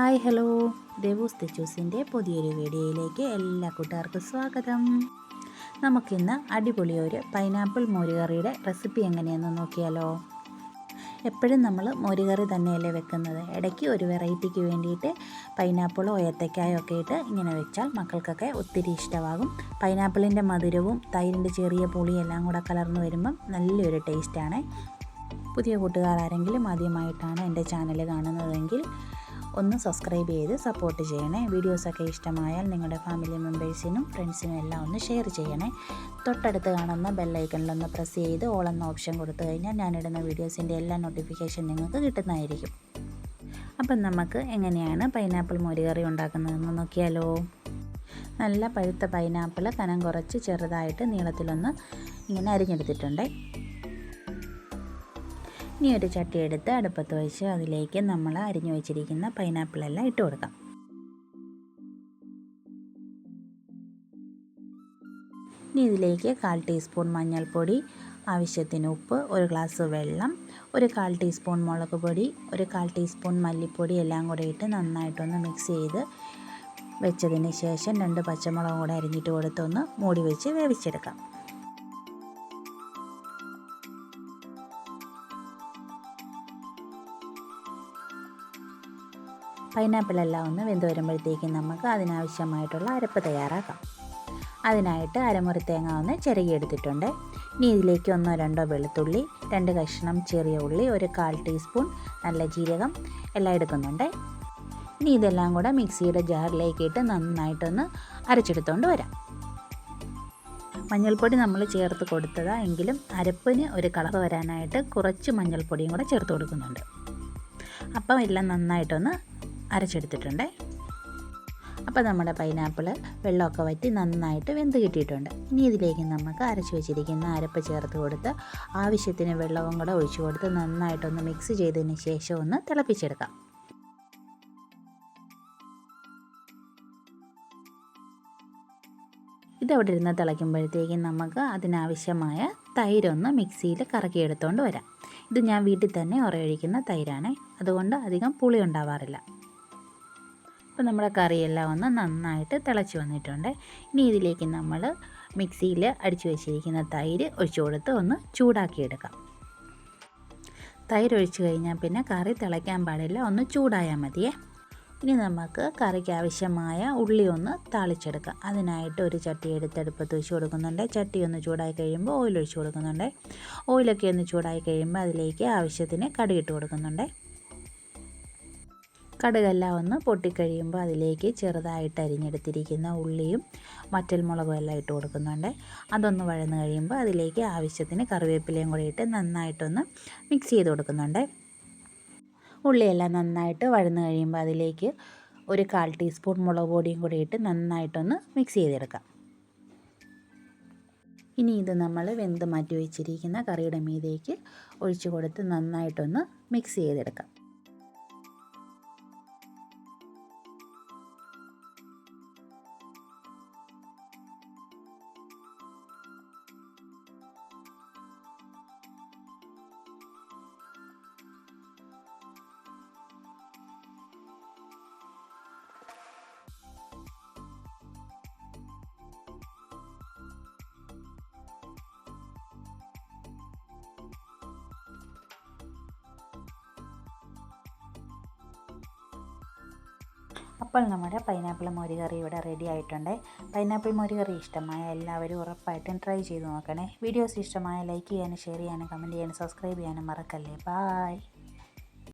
Hi hello. ദേവൂസ് തെച്ചൂസിന്റെ പുതിയൊരു വീഡിയോയിലേക്ക് എല്ലാ കൂട്ടുകാർക്കും സ്വാഗതം. നമുക്കിന്ന് അടിപൊളി ഒരു പൈനാപ്പിൾ മോരുകറിയുടെ റെസിപ്പി എങ്ങനെയെന്ന് നോക്കിയാലോ. എപ്പോഴും നമ്മൾ മോരുകറി തന്നെയല്ലേ വെക്കുന്നത്. ഇടയ്ക്ക് ഒരു വെറൈറ്റിക്ക് വേണ്ടിയിട്ട് പൈനാപ്പിളോ ഏത്തക്കായോ ഒക്കെ ഇട്ട് ഇങ്ങനെ വെച്ചാൽ മക്കൾക്കൊക്കെ ഒത്തിരി ഇഷ്ടമാകും. പൈനാപ്പിളിന്റെ മധുരവും തൈരിന്റെ ചെറിയ പുളിയും എല്ലാം കൂടെ കലർന്ന് വരുമ്പം നല്ലൊരു ടേസ്റ്റാണ് പുതിയ കൂട്ടുകാർ ആരെങ്കിലും ആദ്യമായിട്ടാണ് എന്റെ ചാനൽ കാണുന്നതെങ്കിൽ ഒന്ന് സബ്സ്ക്രൈബ് ചെയ്ത് സപ്പോർട്ട് ചെയ്യണേ. വീഡിയോസൊക്കെ ഇഷ്ടമായാൽ നിങ്ങളുടെ ഫാമിലി മെമ്പേഴ്സിനും ഫ്രണ്ട്സിനും എല്ലാം ഒന്ന് ഷെയർ ചെയ്യണേ. തൊട്ടടുത്ത് കാണുന്ന ബെല്ലൈക്കണിലൊന്ന് പ്രസ് ചെയ്ത് ഓൾ എന്ന ഓപ്ഷൻ കൊടുത്തു കഴിഞ്ഞാൽ ഞാനിടുന്ന വീഡിയോസിന്റെ എല്ലാ നോട്ടിഫിക്കേഷൻ നിങ്ങൾക്ക് കിട്ടുന്നതായിരിക്കും. അപ്പം നമുക്ക് എങ്ങനെയാണ് പൈനാപ്പിൾ മോരുകറി ഉണ്ടാക്കുന്നതെന്ന് നോക്കിയാലോ? നല്ല പഴുത്ത പൈനാപ്പിൾ കനം കുറച്ച് ചെറുതായിട്ട് നീളത്തിലൊന്ന് ഇങ്ങനെ അരിഞ്ഞെടുത്തിട്ടുണ്ട്. ഇനി ഒരു ചട്ടി എടുത്ത് അടുപ്പത്ത് വെച്ച് അതിലേക്ക് നമ്മൾ അരിഞ്ഞു വെച്ചിരിക്കുന്ന പൈനാപ്പിളെല്ലാം ഇട്ട് കൊടുക്കാം. ഇനി ഇതിലേക്ക് കാൽ ടീസ്പൂൺ മഞ്ഞൾപ്പൊടി ആവശ്യത്തിന് ഉപ്പ് ഒരു ഗ്ലാസ് വെള്ളം ഒരു കാൽ ടീസ്പൂൺ മുളക് പൊടി ഒരു കാൽ ടീസ്പൂൺ മല്ലിപ്പൊടി എല്ലാം കൂടെ ഇട്ട് നന്നായിട്ടൊന്ന് മിക്സ് ചെയ്ത് വെച്ചതിന് ശേഷം രണ്ട് പച്ചമുളകും കൂടെ അരിഞ്ഞിട്ട് കൊടുത്തൊന്ന് മൂടി വെച്ച് വേവിച്ചെടുക്കാം. പൈനാപ്പിളെല്ലാം ഒന്ന് വെന്ത് വരുമ്പോഴത്തേക്കും നമുക്ക് അതിനാവശ്യമായിട്ടുള്ള അരപ്പ് തയ്യാറാക്കാം. അതിനായിട്ട് അരമുറി തേങ്ങ ഒന്ന് ചിരകിയെടുത്തിട്ടുണ്ട് ഇനി ഇതിലേക്ക് ഒന്നോ രണ്ടോ വെളുത്തുള്ളി രണ്ട് കഷ്ണം ചെറിയ ഉള്ളി ഒരു കാൽ ടീസ്പൂൺ നല്ല ജീരകം എല്ലാം എടുക്കുന്നുണ്ട്. ഇനി ഇതെല്ലാം കൂടെ മിക്സിയുടെ ജാറിലേക്ക് ഇട്ട് നന്നായിട്ടൊന്ന് അരച്ചെടുത്തുകൊണ്ട് വരാം. മഞ്ഞൾപ്പൊടി നമ്മൾ ചേർത്ത് കൊടുത്തതാ എങ്കിലും അരപ്പിന് ഒരു കളർ വരാനായിട്ട് കുറച്ച് മഞ്ഞൾപ്പൊടിയും കൂടെ ചേർത്ത് കൊടുക്കുന്നുണ്ട്. അപ്പം എല്ലാം നന്നായിട്ടൊന്ന് അരച്ചെടുത്തിട്ടുണ്ട്. അപ്പോൾ നമ്മുടെ പൈനാപ്പിൾ വെള്ളമൊക്കെ വറ്റി നന്നായിട്ട് വെന്ത് കിട്ടിയിട്ടുണ്ട്. ഇനി ഇതിലേക്ക് നമുക്ക് അരച്ചു വെച്ചിരിക്കുന്ന അരപ്പ് ചേർത്ത് കൊടുത്ത് ആവശ്യത്തിന് വെള്ളവും കൂടെ ഒഴിച്ചു കൊടുത്ത് നന്നായിട്ടൊന്ന് മിക്സ് ചെയ്തതിന് ശേഷം ഒന്ന് തിളപ്പിച്ചെടുക്കാം. ഇതവിടെ ഇരുന്ന് തിളയ്ക്കുമ്പോഴത്തേക്കും നമുക്ക് അതിനാവശ്യമായ തൈരൊന്ന് മിക്സിയിൽ കറക്കിയെടുത്തുകൊണ്ട് വരാം. ഇത് ഞാൻ വീട്ടിൽ തന്നെ ഉറയൊഴിക്കുന്ന തൈരാണ്. അതുകൊണ്ട് അധികം പുളി ഉണ്ടാവാറില്ല അപ്പോൾ നമ്മുടെ കറിയെല്ലാം ഒന്ന് നന്നായിട്ട് തിളച്ച് വന്നിട്ടുണ്ട്. ഇനി ഇതിലേക്ക് നമ്മൾ മിക്സിയിൽ അടിച്ചു വെച്ചിരിക്കുന്ന തൈര് ഒഴിച്ചു കൊടുത്ത് ഒന്ന് ചൂടാക്കിയെടുക്കാം. തൈര് ഒഴിച്ച് കഴിഞ്ഞാൽ പിന്നെ കറി തിളയ്ക്കാൻ പാടില്ല. ഒന്ന് ചൂടായാൽ മതിയേ. ഇനി നമുക്ക് കറിക്ക് ആവശ്യമായ ഉള്ളി ഒന്ന് താളിച്ചെടുക്കാം. അതിനായിട്ട് ഒരു ചട്ടി എടുത്ത് അടുപ്പത്ത് വെച്ച് കൊടുക്കുന്നുണ്ട്. ചട്ടി ഒന്ന് ചൂടായി കഴിയുമ്പോൾ ഓയിൽ ഒഴിച്ച് കൊടുക്കുന്നുണ്ട്. ഓയിലൊക്കെ ഒന്ന് ചൂടായി കഴിയുമ്പോൾ അതിലേക്ക് ആവശ്യത്തിന് കടുകിട്ട് കൊടുക്കുന്നുണ്ട്. കടുകെല്ലാം ഒന്ന് പൊട്ടിക്കഴിയുമ്പോൾ അതിലേക്ക് ചെറുതായിട്ട് അരിഞ്ഞെടുത്തിരിക്കുന്ന ഉള്ളിയും മറ്റൽ മുളകും എല്ലാം ഇട്ട് കൊടുക്കുന്നുണ്ട്. അതൊന്ന് വഴന്ന് കഴിയുമ്പോൾ അതിലേക്ക് ആവശ്യത്തിന് കറിവേപ്പിലയും കൂടി ഇട്ട് നന്നായിട്ടൊന്ന് മിക്സ് ചെയ്ത് കൊടുക്കുന്നുണ്ട്. ഉള്ളിയെല്ലാം നന്നായിട്ട് വഴന്ന് കഴിയുമ്പോൾ അതിലേക്ക് ഒരു കാൽ ടീസ്പൂൺ മുളക് പൊടിയും കൂടി ഇട്ട് നന്നായിട്ടൊന്ന് മിക്സ് ചെയ്തെടുക്കാം. ഇനി ഇത് നമ്മൾ വെന്ത് മാറ്റി വെച്ചിരിക്കുന്ന കറിയുടെ മീതേക്ക് ഒഴിച്ചു കൊടുത്ത് നന്നായിട്ടൊന്ന് മിക്സ് ചെയ്തെടുക്കാം. അപ്പോൾ നമ്മുടെ പൈനാപ്പിൾ മോരുകറി ഇവിടെ റെഡി ആയിട്ടുണ്ട്. പൈനാപ്പിൾ മോരുകറി ഇഷ്ടമായ എല്ലാവരും ഉറപ്പായിട്ടും ട്രൈ ചെയ്ത് നോക്കണേ. വീഡിയോസ് ഇഷ്ടമായ ലൈക്ക് ചെയ്യാനും ഷെയർ ചെയ്യാനും കമന്റ് ചെയ്യാനും സബ്സ്ക്രൈബ് ചെയ്യാനും മറക്കല്ലേ. ബായ്